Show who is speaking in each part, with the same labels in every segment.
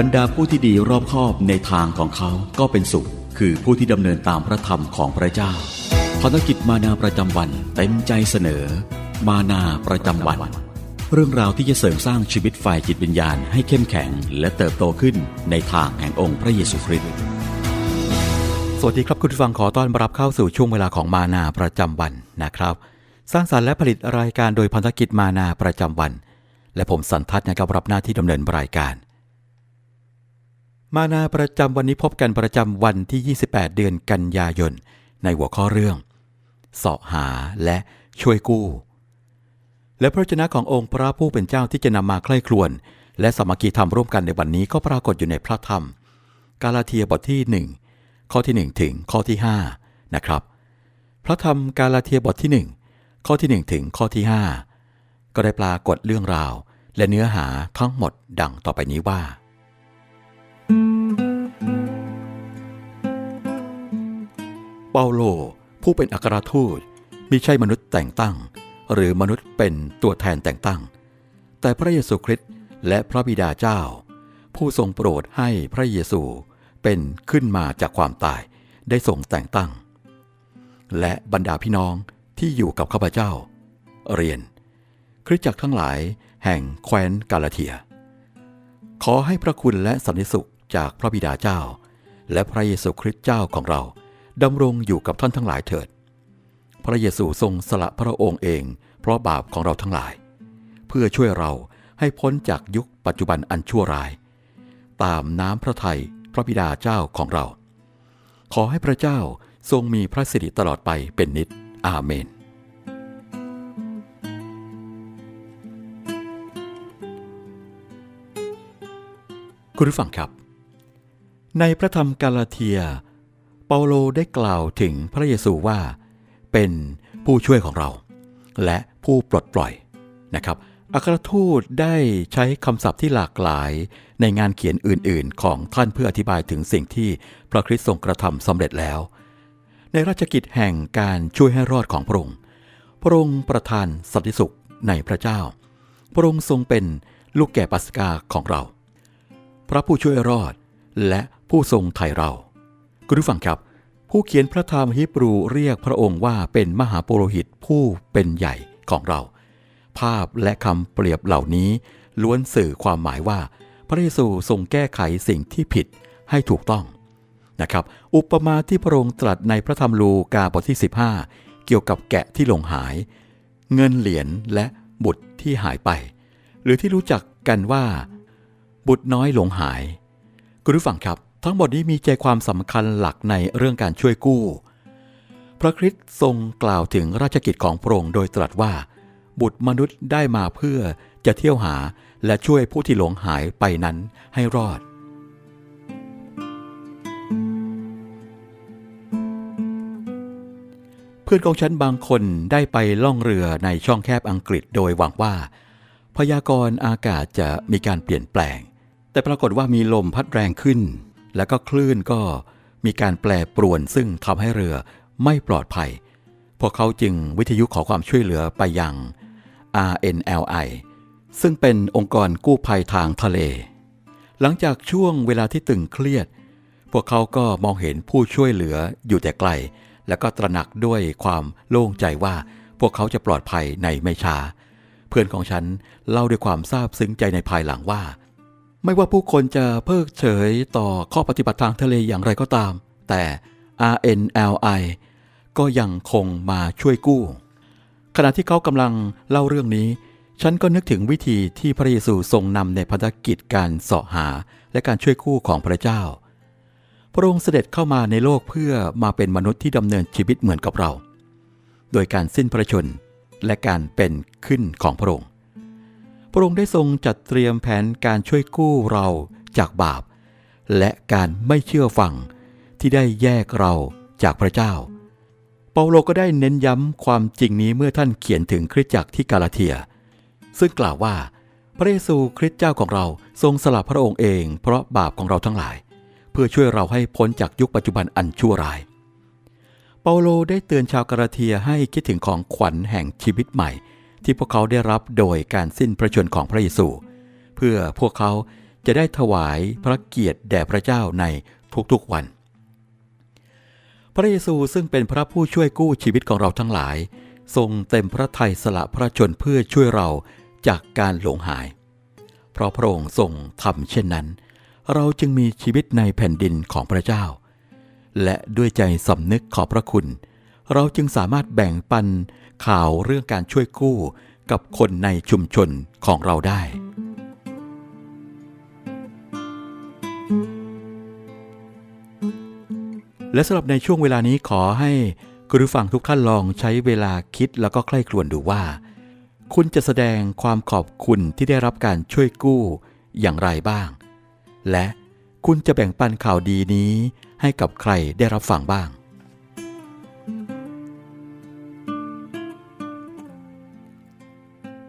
Speaker 1: บรรดาผู้ที่ดีรอบคอบในทางของเขาก็เป็นสุข คือผู้ที่ดำเนินตามพระธรรมของพระเจ้าภารกิจมานาประจำวันเต็มใจเสนอ มานาประจำวัน เรื่องราวที่จะเสริมสร้างชีวิตฝ่ายจิตวิญญาณให้เข้มแข็ง และเติบโตขึ้นในทางแห่งองค์พระเยซูคริสต์
Speaker 2: สวัสดีครับคุณผู้ฟังขอต้อนรับเข้าสู่ช่วงเวลาของมานาประจำวันนะครับ สร้างสารรค์และผลิตรายการโดยพันธกิจมานาประจำวัน และผมสันทัศน์นะครับรับหน้าที่ดำเนินรายการ มานาประจำวันนี้พบกันประจำวันที่ 28 เดือนกันยายน ในหัวข้อเรื่องเสาะหาและช่วยกู้ และพระเจ้าขององค์พระผู้เป็นเจ้าที่จะนำมาใคร่ครวญและสามัคคีธรรมร่วมกันในวันนี้ก็ปรากฏอยู่ในพระธรรม กาลาเทียบทที่ 1 ข้อที่ 1 ถึงข้อที่ 5 นะครับ พระธรรมกาลาเทียบทที่ 1 ข้อที่ 1 ถึงข้อที่ 5 ก็ได้ปรากฏเรื่องราว และเนื้อหาทั้งหมดดังต่อไปนี้ว่า เปาโล ผู้เป็นอัครทูตมิใช่มนุษย์แต่งตั้ง หรือมนุษย์เป็นตัวแทนแต่งตั้ง แต่พระเยซูคริสต์และพระบิดาเจ้า ผู้ทรงโปรดให้พระเยซูเป็นขึ้นมาจากความตายได้ทรงแต่งตั้ง และบรรดาพี่น้องที่อยู่กับข้าพเจ้า เรียน คริสตจักรทั้งหลายแห่งแคว้นกาลาเทีย ขอให้พระคุณและสันติสุขจากพระบิดาเจ้า และพระเยซูคริสต์เจ้าของเรา ดำรงอยู่กับท่านทั้งหลายเถิด พระเยซูทรงสละพระองค์เอง เพราะบาปของเราทั้งหลาย เพื่อช่วยเราให้พ้นจากยุคปัจจุบันอันชั่วร้าย ตามน้ำพระทัยพระบิดาเจ้าของเรา ขอให้พระเจ้าทรงมีพระสิริตลอดไปเป็นนิจอาเมน คุณผู้ฟังครับ ในพระธรรมกาลาเทีย เปาโลได้กล่าวถึงพระเยซูว่า เป็นผู้ช่วยของเรา และผู้ปลดปล่อยนะครับอัครทูตได้ใช้คำศัพท์ที่หลากหลายในงานเขียนอื่น ๆ ของท่านเพื่ออธิบายถึงสิ่งที่พระคริสต์ทรงกระทำสำเร็จแล้ว ในราชกิจแห่งการช่วยให้รอดของพระองค์พระองค์ประทานสันติสุขในพระเจ้า พระองค์ทรงเป็นลูกแก่ปัสกาของเรา พระผู้ช่วยรอดและผู้ทรงไถ่เรา คุณผู้ฟังครับ ผู้เขียนพระธรรมฮิบรูเรียกพระองค์ว่าเป็นมหาปุโรหิตผู้เป็นใหญ่ของเรา ภาพและคำเปรียบเหล่านี้ ล้วนสื่อความหมายว่า พระเยซูทรงแก้ไขสิ่งที่ผิดให้ถูกต้องนะครับ อุปมาที่พระองค์ตรัสในพระธรรมลูกาบทที่ 15 เกี่ยวกับแกะที่หลงหาย เงินเหรียญและบุตรที่หายไป หรือที่รู้จักกันว่า บุตรน้อยหลงหาย คุณผู้ฟังครับ ทั้งหมดนี้มีใจความสำคัญหลักในเรื่องการช่วยกู้ พระคริสต์ทรงกล่าวถึงราชกิจของพระองค์โดยตรัสว่า บุตรมนุษย์ได้มาเพื่อจะเที่ยวหาและช่วยผู้ที่หลงหายไปนั้นให้รอด เพื่อนของฉันบางคนได้ไปล่องเรือในช่องแคบอังกฤษโดยหวังว่า พยากรณ์อากาศจะมีการเปลี่ยนแปลง แต่ปรากฏว่ามีลมพัดแรงขึ้น แล้วก็คลื่นก็มีการแปรปรวนซึ่งทำให้เรือไม่ปลอดภัย พวกเขาจึงวิทยุขอความช่วยเหลือไปยัง RNLI ซึ่งเป็นองค์กรกู้ภัยทางทะเล หลังจากช่วงเวลาที่ตึงเครียด พวกเขาก็มองเห็นผู้ช่วยเหลืออยู่แต่ไกล แล้วก็ตระหนักด้วยความโล่งใจว่าพวกเขาจะปลอดภัยในไม่ช้า เพื่อนของฉันเล่าด้วยความซาบซึ้งใจในภายหลังว่า ไม่ว่าผู้คนจะเพิกเฉยต่อข้อปฏิบัติทางทะเลอย่างไรก็ตาม แต่ RNLI ก็ยังคงมาช่วยกู้ ขณะที่เขากำลังเล่าเรื่องนี้ ฉันก็นึกถึงวิธีที่พระเยซูทรงนำในพันธกิจการเสาะหาและการช่วยกู้ของพระเจ้า พระองค์เสด็จเข้ามาในโลกเพื่อมาเป็นมนุษย์ที่ดำเนินชีวิตเหมือนกับเรา โดยการสิ้นพระชนและการเป็นขึ้นของพระองค์ พระองค์ได้ทรงจัดเตรียมแผนการช่วยกู้เราจากบาป และการไม่เชื่อฟังที่ได้แยกเราจากพระเจ้า เปาโลก็ได้เน้นย้ำความจริงนี้เมื่อท่านเขียนถึงคริสตจักรที่กาลาเทีย ซึ่งกล่าวว่า พระเยซูคริสต์เจ้าของเราทรงสละพระองค์เองเพราะบาปของเราทั้งหลาย เพื่อช่วยเราให้พ้นจากยุคปัจจุบันอันชั่วร้าย เปาโลได้เตือนชาวกาลาเทียให้คิดถึงของขวัญแห่งชีวิตใหม่ ที่พวกเขาได้รับโดยการสิ้นพระชนของพระเยซู เพื่อพวกเขาจะได้ถวายพระเกียรติแด่พระเจ้าในทุกๆวัน พระเยซูซึ่งเป็นพระผู้ช่วยกู้ชีวิตของเราทั้งหลาย ทรงเต็มพระทัยสละพระชนเพื่อช่วยเราจากการหลงหาย เพราะพระองค์ทรงทำเช่นนั้น เราจึงมีชีวิตในแผ่นดินของพระเจ้า และด้วยใจสำนึกขอบพระคุณเเราจึงสามารถแบ่งปันข่าวเรื่องการช่วยกู้กับคนในชุมชนของเราได้ และสำหรับในช่วงเวลานี้ขอให้คุณผู้ฟังทุกท่านลองใช้เวลาคิดแล้วก็ใคร่ครวญดูว่า คุณจะแสดงความขอบคุณที่ได้รับการช่วยกู้อย่างไรบ้าง และคุณจะแบ่งปันข่าวดีนี้ให้กับใครได้รับฟังบ้าง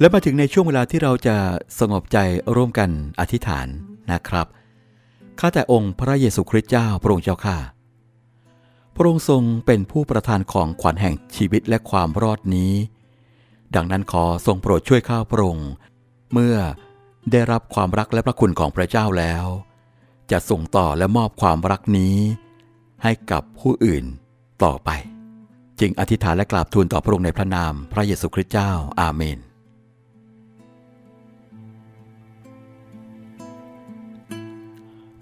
Speaker 2: และมาถึงในช่วงเวลาที่เราจะสงบใจร่วมกันอธิษฐานนะครับ ข้าแต่องค์พระเยซูคริสต์เจ้าพระองค์เจ้าข้า พระองค์ทรงเป็นผู้ประทานของขวัญแห่งชีวิตและความรอดนี้ ดังนั้นขอทรงโปรดช่วยข้าพระองค์ เมื่อได้รับความรักและพระคุณของพระเจ้าแล้ว จะส่งต่อและมอบความรักนี้ ให้กับผู้อื่นต่อไป จึงอธิษฐานและกราบทูลต่อพระองค์ในพระนามพระเยซูคริสต์เจ้าอาเมน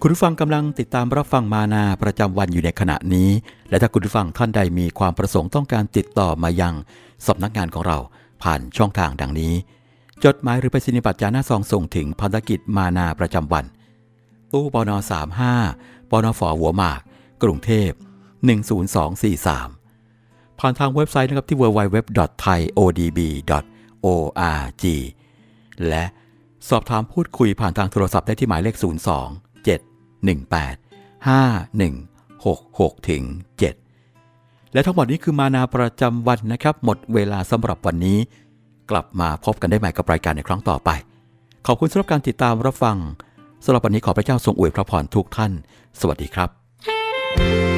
Speaker 2: คุณผู้ฟังกำลังติดตามรับฟังมานาประจำวันอยู่ในขณะนี้ และถ้าคุณผู้ฟังท่านใดมีความประสงค์ต้องการติดต่อมายังสำนักงานของเราผ่านช่องทางดังนี้ จดหมายหรือไปรษณียบัตรจาหน้าซองส่งถึงภารกิจมานาประจำวัน ตู้ปน35ปนฝหัวหมาก กรุงเทพ 10243 ผ่านทางเว็บไซต์นะครับที่ www.thaiodb.org และสอบถามพูดคุยผ่านทางโทรศัพท์ได้ที่หมายเลข 02 18 5166ถึง7และทั้งหมดนี้คือมานาประจำวันนะครับ หมดเวลาสำหรับวันนี้ กลับมาพบกันได้ใหม่กับรายการในครั้งต่อไป ขอบคุณสำหรับการติดตามรับฟังสำหรับวันนี้ขอพระเจ้าทรงอวยพระพรทุกท่าน สวัสดีครับ
Speaker 3: ด้ว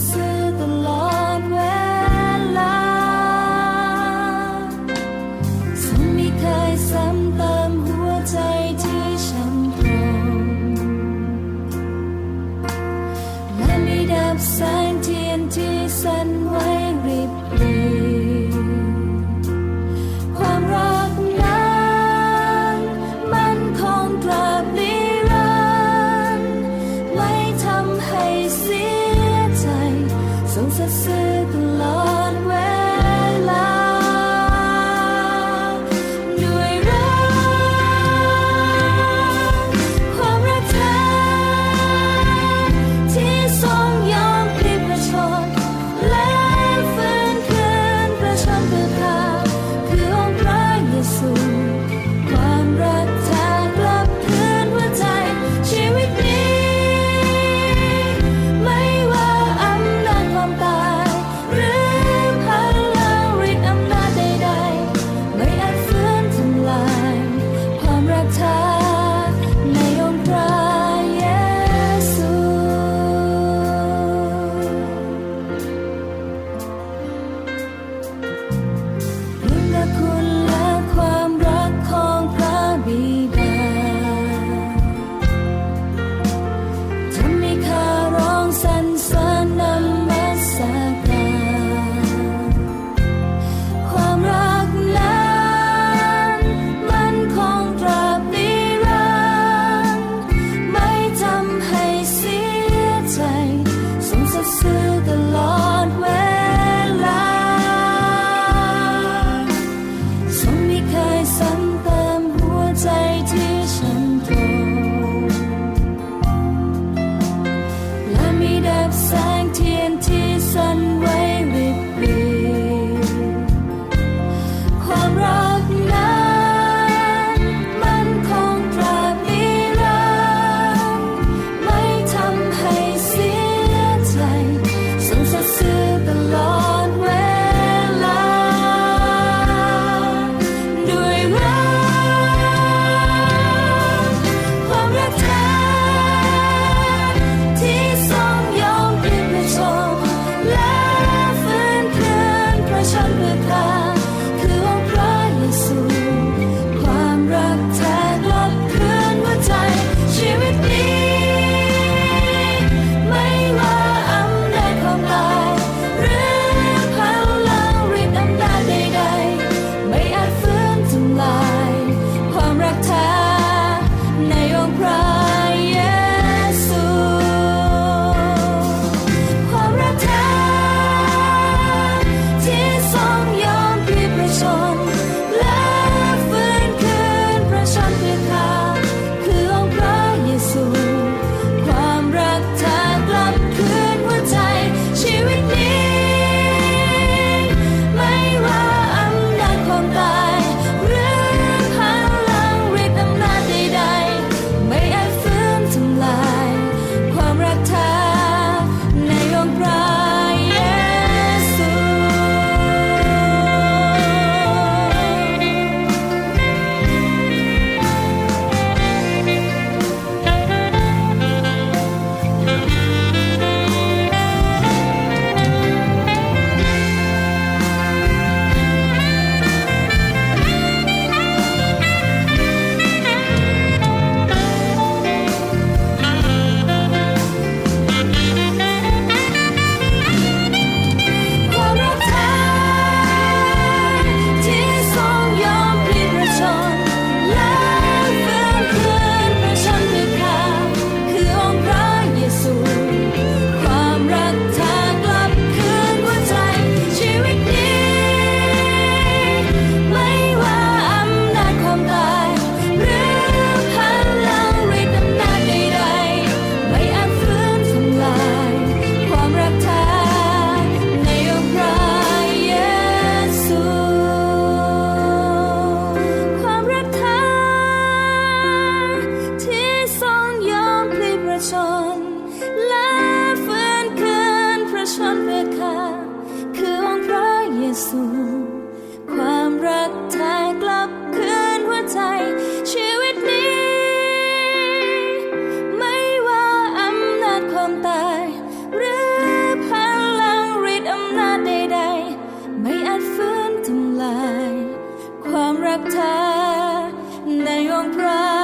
Speaker 3: said the The. ฉันเพื่อค่าคือองค์พระเยซู ความรักแท้กลับคืนหัวใจ ชีวิตนี้ ไม่ว่าอำนาจความตาย หรือพลังฤทธิ์อำนาจใดๆ ไม่อาจฟื้นทำลาย ความรักแท้ในองค์พระ